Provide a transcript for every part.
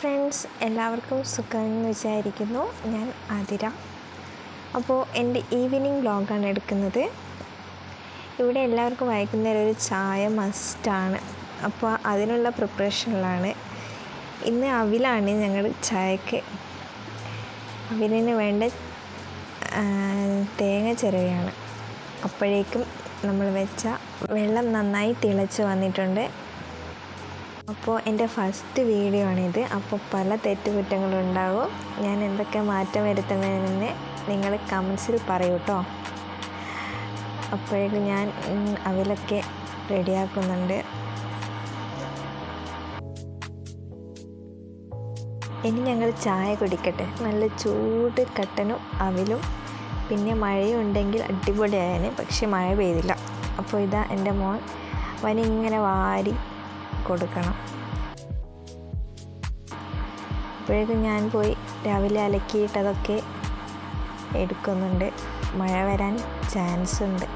Friends എല്ലാവർക്കും സുഖമെന്ന് വിചാരിക്കുന്നു. ഞാൻ ആതിര. അപ്പോൾ എന്റെ ഈവനിങ് വ്ളോഗാണ് എടുക്കുന്നത്. ഇവിടെ എല്ലാവർക്കും വൈകുന്നേരം ഒരു ചായ മസ്റ്റാണ്. അപ്പോൾ അതിനുള്ള പ്രിപ്പറേഷനിലാണ്. ഇന്ന് അവിലാണ് ഞങ്ങൾ ചായക്ക്. അവിലിന് വേണ്ട തേങ്ങ ചിരവയാണ്. അപ്പോഴേക്കും നമ്മൾ വെച്ച വെള്ളം നന്നായി തിളച്ച് വന്നിട്ടുണ്ട്. അപ്പോൾ എന്റെ ഫസ്റ്റ് വീഡിയോ ആണിത്. അപ്പോൾ പല തെറ്റുകുറ്റങ്ങളുണ്ടാകും ഞാൻ എന്തൊക്കെ മാറ്റം വരുത്തണമെന്ന് നിങ്ങൾ കമൻസിൽ പറയൂ കേട്ടോ അപ്പോഴേക്കും ഞാൻ അവിലൊക്കെ റെഡിയാക്കുന്നുണ്ട്. ഇനി ഞങ്ങൾ ചായ കുടിക്കട്ടെ. നല്ല ചൂട് കട്ടനും അവിലും. പിന്നെ മഴയും ഉണ്ടെങ്കിൽ അടിപൊളിയായേനെ. പക്ഷെ മഴ പെയ്തില്ല. അപ്പോൾ ഇതാ എന്റെ മോൻ. വനിങ്ങനെ വാരി കൊടുക്കണം. അപ്പോഴേക്കും ഞാൻ പോയി രാവിലെ അലക്കിയിട്ടതൊക്കെ എടുക്കുന്നുണ്ട്. മഴ വരാൻ ചാൻസ് ഉണ്ട്.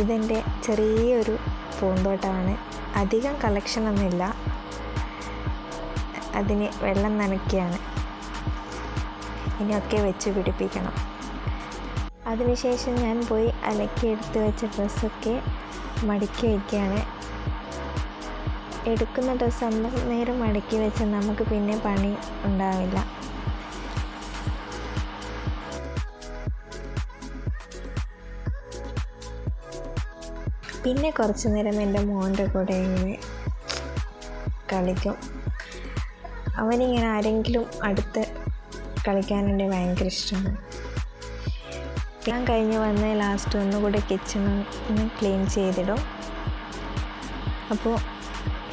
ഇതെന്റെ ചെറിയൊരു പൂന്തോട്ടമാണ്. അധികം കളക്ഷനൊന്നുമില്ല അതിന് വെള്ളം നനയ്ക്കുകയാണ് ഇനിയൊക്കെ വെച്ച് പിടിപ്പിക്കണം. അതിനുശേഷം ഞാൻ പോയി അലക്കി എടുത്ത് വെച്ച ഡ്രസ്സൊക്കെ മടക്കി വയ്ക്കുകയാണ്. എടുക്കുന്ന ഡ്രസ്സ് അന്ന് നേരം മടക്കി വെച്ചാൽ നമുക്ക് പിന്നെ പണി ഉണ്ടാവില്ല. പിന്നെ കുറച്ച് നേരം എന്റെ മോന്റെ കൂടെ ഇങ്ങനെ കളിക്കും. അവനിങ്ങനെ ആരെങ്കിലും അടുത്ത് കളിക്കാനുണ്ടെങ്കിൽ ഭയങ്കര ഇഷ്ടമാണ്. ഞാൻ കഴിഞ്ഞ് വന്ന് ലാസ്റ്റ് ഒന്നുകൂടെ കിച്ചൺ ഒന്ന് ക്ലീൻ ചെയ്തിടും. അപ്പോൾ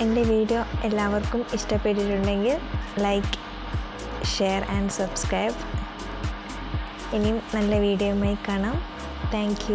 എന്റെ വീഡിയോ എല്ലാവർക്കും ഇഷ്ടപ്പെട്ടിട്ടുണ്ടെങ്കിൽ ലൈക്ക് ഷെയർ ആൻഡ് സബ്സ്ക്രൈബ് ഇനിയും നല്ല വീഡിയോയുമായി കാണാം. താങ്ക്